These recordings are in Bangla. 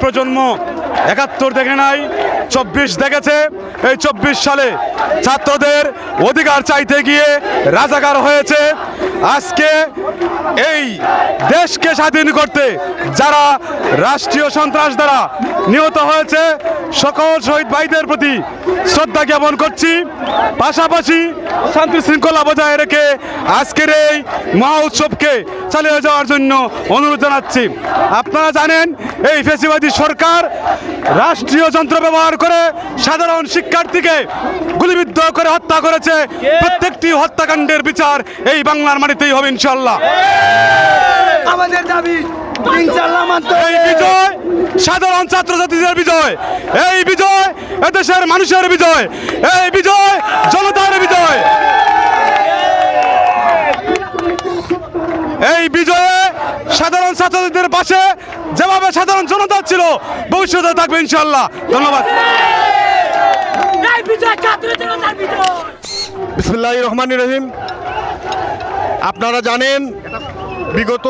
প্রজন্ম একাত্তর দেখে নাই, চব্বিশ দেখেছে। এই চব্বিশ সালে ছাত্রদের অধিকার চাইতে গিয়ে রাজাকার হয়েছে। আজকে এই দেশকে স্বাধীন করতে যারা রাষ্ট্রীয় সন্ত্রাস দ্বারা নিহত হয়েছে, সকল শহীদ ভাইদের প্রতি শ্রদ্ধা জ্ঞাপন করছি। পাশাপাশি শান্তি শৃঙ্খলা বজায় রেখে আজকের এই মহা উৎসবকে চালিয়ে যাওয়ার জন্য অনুরোধ জানাচ্ছি। আপনারা জানেন, এই ফেসিবাদী সরকার রাষ্ট্রীয় যন্ত্র ব্যবহার করে সাধারণ শিক্ষার্থীকে গুলিবিদ্ধ করে হত্যা করেছে। প্রত্যেকটি হত্যাকাণ্ডের বিচার এই বাংলার মাটিতেই হবে ইনশাল্লাহ আমাদের দাবি এই বিজয় সাধারণ ছাত্রছাত্রীদের বিজয়। এই বিজয় এদেশের মানুষের বিজয়। এই বিজয় জনতার বিজয়। এই বিজয়ে সাধারণ ছাত্রছাত্রীদের পাশে যেভাবে সাধারণ জনতা ছিল ভবিষ্যতে থাকবে ইনশাল্লাহ ধন্যবাদ। বিসমুল্লাহ রহমান রহিম। আপনারা জানেন, বিগত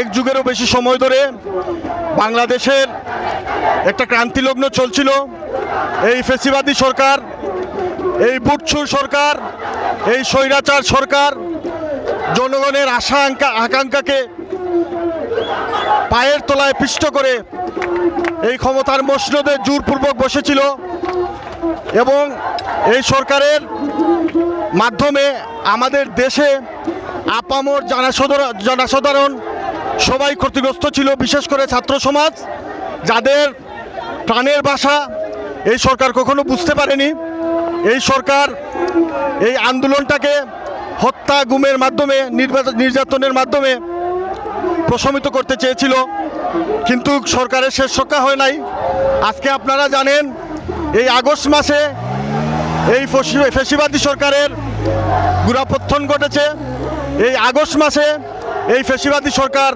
এক যুগেরও বেশি সময় ধরে বাংলাদেশের একটা ক্রান্তিলগ্ন চলছিল। এই ফেসিবাদী সরকার, এই বুটছুর সরকার, এই স্বৈরাচার সরকার জনগণের আশা আকাঙ্ক্ষাকে পায়ের তলায় পিষ্ট করে এই ক্ষমতার মসনদে জোরপূর্বক বসেছিল। এবং এই সরকারের মাধ্যমে আমাদের দেশে আপামর জনসাধারণ সবাই ক্ষতিগ্রস্ত ছিল, বিশেষ করে ছাত্র সমাজ, যাদের প্রাণের বাসা এই সরকার কখনো বুঝতে পারেনি। এই সরকার এই আন্দোলনটাকে হত্যা গুমের মাধ্যমে নির্যাতনের মাধ্যমে প্রশমিত করতে চেয়েছিল। কিন্তু সরকারের শেষ রক্ষা হয় নাই। আজকে আপনারা জানেন এই আগস্ট মাসে এই ফসি- ফেসিবাদী সরকারের গুড়াপত্থন ঘটেছে। এই আগস্ট মাসে এই ফেসিবাদী সরকার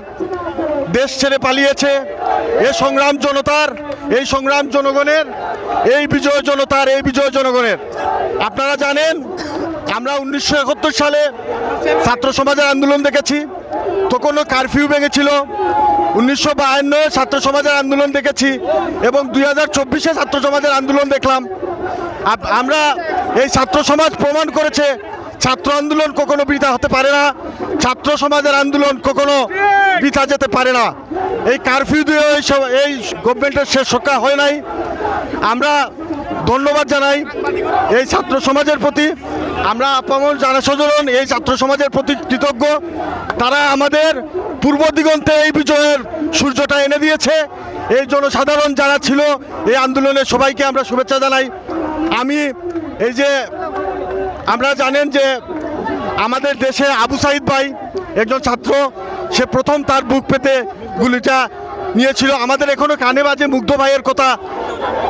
দেশ ছেড়ে পালিয়েছে। এই সংগ্রাম জনতার, এই সংগ্রাম জনগণের, এই বিজয় জনতার, এই বিজয় জনগণের। আপনারা জানেন, আমরা উনিশশো একাত্তর সালে ছাত্র সমাজের আন্দোলন দেখেছি। তখনও কারফিউ ভেঙেছিল। উনিশশো বাহান্ন ছাত্র সমাজের আন্দোলন দেখেছি এবং দুই হাজার চব্বিশে ছাত্র সমাজের আন্দোলন দেখলাম। আমরা এই ছাত্র সমাজ প্রমাণ করেছে, ছাত্র আন্দোলন কখনো বৃথা হতে পারে না, ছাত্র সমাজের আন্দোলন কখনো বৃথা যেতে পারে না। এই কারফিউ দিয়ে এই সব- এই গভর্নমেন্টের শেষ রক্ষা হয় নাই। আমরা ধন্যবাদ জানাই এই ছাত্র সমাজের প্রতি। আমরা আপামর জনসাধারণ, এই ছাত্র সমাজের প্রতি কৃতজ্ঞ। তারা আমাদের পূর্ব দিগন্তে এই বিজয়ের সূর্যটা এনে দিয়েছে। এই জনসাধারণ যারা ছিল, এই আন্দোলনে সবাইকে আমরা শুভেচ্ছা জানাই। আমি এই যে আমরা জানেন যে আমাদের দেশে আবু সাইদ ভাই একজন ছাত্র, সে প্রথম তার বুক পেতে গুলিটা নিয়েছিল। আমাদের এখনও কানে বাজে মুগ্ধ ভাইয়ের কথা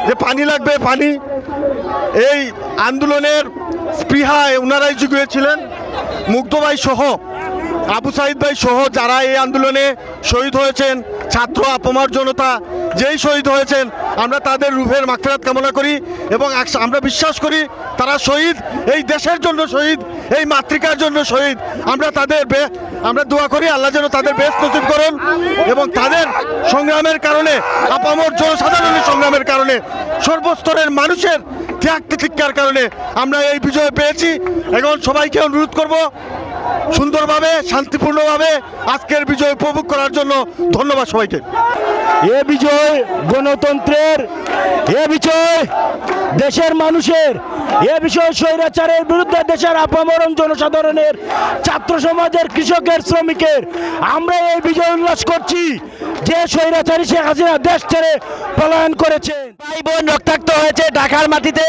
যে, পানি লাগবে, পানি। এই আন্দোলনের স্পৃহায় ওনারাই জুগিয়েছিলেন। মুগ্ধ ভাই সহ, আবু সাইদ ভাই সহ যারা এই আন্দোলনে শহীদ হয়েছেন, ছাত্র আপমার জনতা যেই শহীদ হয়েছেন, আমরা তাদের রূপের মাগফিরাত কামনা করি এবং আমরা বিশ্বাস করি তারা শহীদ, এই দেশের জন্য শহীদ, এই মাতৃকার জন্য শহীদ। আমরা তাদের আমরা দোয়া করি আল্লাহ যেন তাদের বেশ নসিব করুন এবং তাদের সংগ্রামের কারণে, আপামর জনসাধারণের সংগ্রামের কারণে সর্বস্তরের মানুষের ত্যাগ তিতিক্ষার কারণে আমরা এই বিজয় পেয়েছি। এখন সবাইকে অনুরোধ করব সুন্দরভাবে, শান্তিপূর্ণভাবে আজকের বিজয় উপভোগ করার জন্য ধন্যবাদ সবাইকে। এ বিজয় গণতন্ত্রের, এ বিজয় দেশের মানুষের, এ বিষয় স্বৈরাচারের বিরুদ্ধে দেশের আপামরণ জনসাধারণের, ছাত্র সমাজের, কৃষকের, শ্রমিকের, আমরা এই বিজয় উল্লাস করছি। যে স্বৈরাচারী শেখ হাসিনা দেশ ছেড়ে পলায়ন করেছে। ভাই বোন রক্তাক্ত হয়েছে ঢাকার মাটিতে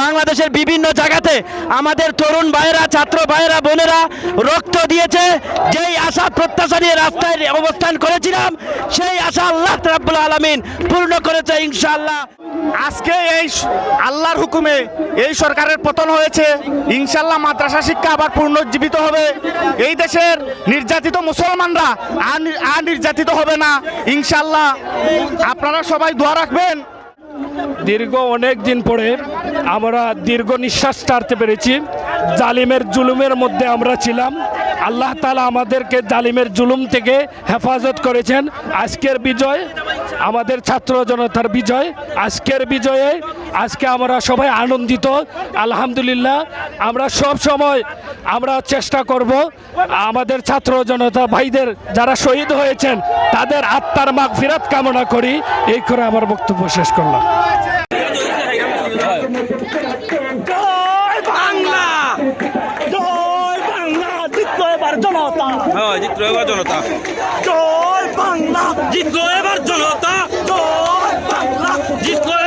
বাংলাদেশের বিভিন্ন জায়গাতে। আমাদের তরুণ ভাইয়েরা ছাত্র ভাইয়েরা বোনেরা রক্ত দিয়েছে। যেই আশা প্রত্যাশা নিয়ে রাস্তায় অবস্থান করেছিলাম সেই আশা আল্লাহ রাব্বুল আলামিন পূর্ণ করেছে ইনশাআল্লাহ। আজকে এই আল্লাহর হুকুমে এই সরকারের পতন হয়েছে। ইনশাল্লাহ মাদ্রাসা শিক্ষা আবার পুনর্জীবিত হবে। এই দেশের নির্যাতিত মুসলমানরা আর আর নির্যাতিত হবে না। ইনশাল্লাহ আপনারা সবাই দোয়া রাখবেন। দীর্ঘ অনেক দিন পরে আমরা দীর্ঘ নিঃশ্বাস টাড়তে পেরেছি। জালিমের জুলুমের মধ্যে আমরা ছিলাম। আল্লাহ তালা আমাদেরকে জালিমের জুলুম থেকে হেফাজত করেছেন। আজকের বিজয় আমাদের ছাত্র জনতার বিজয় আজকের বিজয়ে আজকে আমরা সবাই আনন্দিত। আলহামদুলিল্লাহ আমরা সব সময় আমরা চেষ্টা করব আমাদের ছাত্র জনতা ভাইদের যারা শহীদ হয়েছেন তাদের আত্মার মাগ ফিরাত কামনা করি। এই করে আমার বক্তব্য শেষ করলাম। জয় বাংলা জয় বাংলা জিতলো এবার জনতা। হ্যাঁ জনতা। জয় বাংলা। জিতলো এবার জনতা। জয় বাংলা। জিতলো